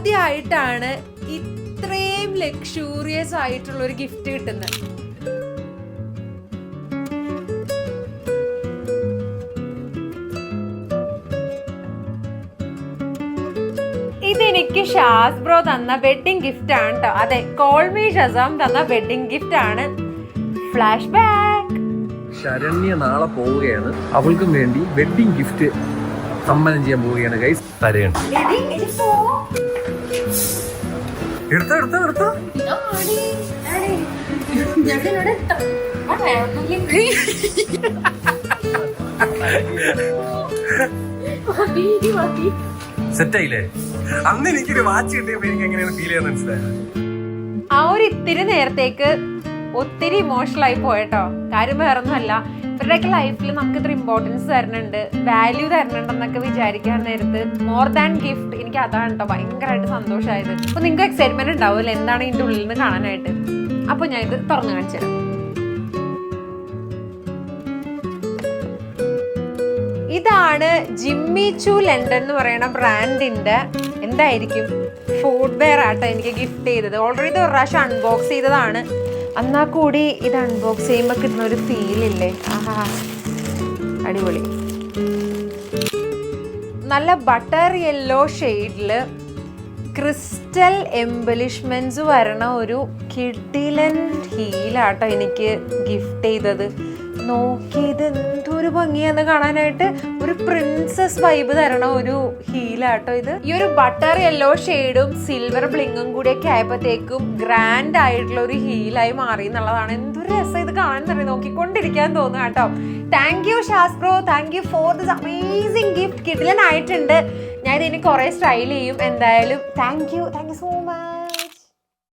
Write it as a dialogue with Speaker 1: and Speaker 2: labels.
Speaker 1: ആദ്യമായിട്ടാണ് ഇത്രയും ലക്ഷൂറിയസ് ആയിട്ടുള്ള ഒരു ഗിഫ്റ്റ് കിട്ടുന്നത്. ഇതെനിക്ക് ഷാസ് ബ്രോ തന്ന വെഡിങ് ഗിഫ്റ്റ് ആണ് കേട്ടോ അതെ കോൾമി ഷസാം തന്ന വെഡിങ് ഗിഫ്റ്റ് ആണ്. ഫ്ലാഷ് ബാക്ക്
Speaker 2: ശരണ്യ നാളെ പോവുകയാണ്. അവൾക്കും വേണ്ടി വെഡിങ് ഗിഫ്റ്റ് സമ്മാനം ചെയ്യാൻ പോവുകയാണ് ഗൈസ് തരയാണ് എടുത്തോ എടുത്തോ എടുത്തോ. സെറ്റായില്ലേ? അന്ന് എനിക്കൊരു വാച്ച് കിട്ടിയപ്പോ എനിക്ക് എങ്ങനെയാണ് ഫീൽ ചെയ്യാൻ മനസ്സിലായത്
Speaker 1: ആ ഒരു ഇത്തിരി നേരത്തേക്ക് ഒത്തിരി ഇമോഷണൽ ആയി പോയട്ടോ. കാര്യം വേറൊന്നുമല്ല. ഇവരുടെയൊക്കെ ലൈഫിൽ നമുക്ക് ഇത്ര ഇമ്പോർട്ടൻസ് തരുന്നുണ്ട് വാല്യൂ തരുന്നുണ്ടെന്നൊക്കെ വിചാരിക്കാൻ നേരത്ത് മോർ ദാൻ ഗിഫ്റ്റ് എനിക്ക് അതാണ് കേട്ടോ ഭയങ്കരമായിട്ട് സന്തോഷമായത് അപ്പൊ നിങ്ങൾക്ക് എക്സൈറ്റ്മെന്റ് ഉണ്ടാവുമല്ലോ എന്താണ് ഇതിന്റെ ഉള്ളിൽ നിന്ന് കാണാനായിട്ട്? അപ്പൊ ഞാൻ ഇത് തുറന്നു കാണിച്ചു തരാം ഇതാണ് ജിമ്മി ചു ലണ്ടൻ എന്ന് പറയുന്ന ബ്രാൻഡിന്റെ എന്തായിരിക്കും? ഫുഡ് വെയർ ആട്ടോ എനിക്ക് ഗിഫ്റ്റ് ചെയ്തത്. ഓൾറെഡി ഇത് ഒരു പ്രാവശ്യം അൺബോക്സ് ചെയ്തതാണ്. എന്നാൽ കൂടി ഇത് അൺബോക്സ് ചെയ്യുമ്പോൾ കിട്ടുന്ന ഒരു ഫീൽ ഇല്ലേ? ആഹാ. അടിപൊളി. നല്ല ബട്ടർ യെല്ലോ ഷെയ്ഡിൽ ക്രിസ്റ്റൽ എംബലിഷ്മെന്റ്സ് വരണ ഒരു കിഡിലൻ ഹീലാട്ടോ എനിക്ക് ഗിഫ്റ്റ് ചെയ്തത്. നോക്കി ഇത് എന്തൊരു ഭംഗിയാന്ന് കാണാനായിട്ട് ഒരു പ്രിൻസസ് വൈബ് തരണ ഒരു ഹീലാട്ടോ ഇത്. ഈ ഒരു ബട്ടർ യെല്ലോ ഷെയ്ഡും സിൽവർ ബ്ലിങ്ങും കൂടിയൊക്കെ ആയപ്പോഴത്തേക്കും ഗ്രാൻഡ് ആയിട്ടുള്ള ഒരു ഹീലായി മാറി എന്നുള്ളതാണ്. എന്തൊരു രസം ഇത് കാണാൻ തന്നെ നോക്കിക്കൊണ്ടിരിക്കാൻ തോന്നുക കേട്ടോ. Thank you ശാസ്ത്രോ thank you for this amazing gift കിഡിലൻ ആയിട്ടുണ്ട് ഞാൻ ഇതിന് കുറെ സ്റ്റൈൽ ചെയ്യും. എന്തായാലും thank you thank you so much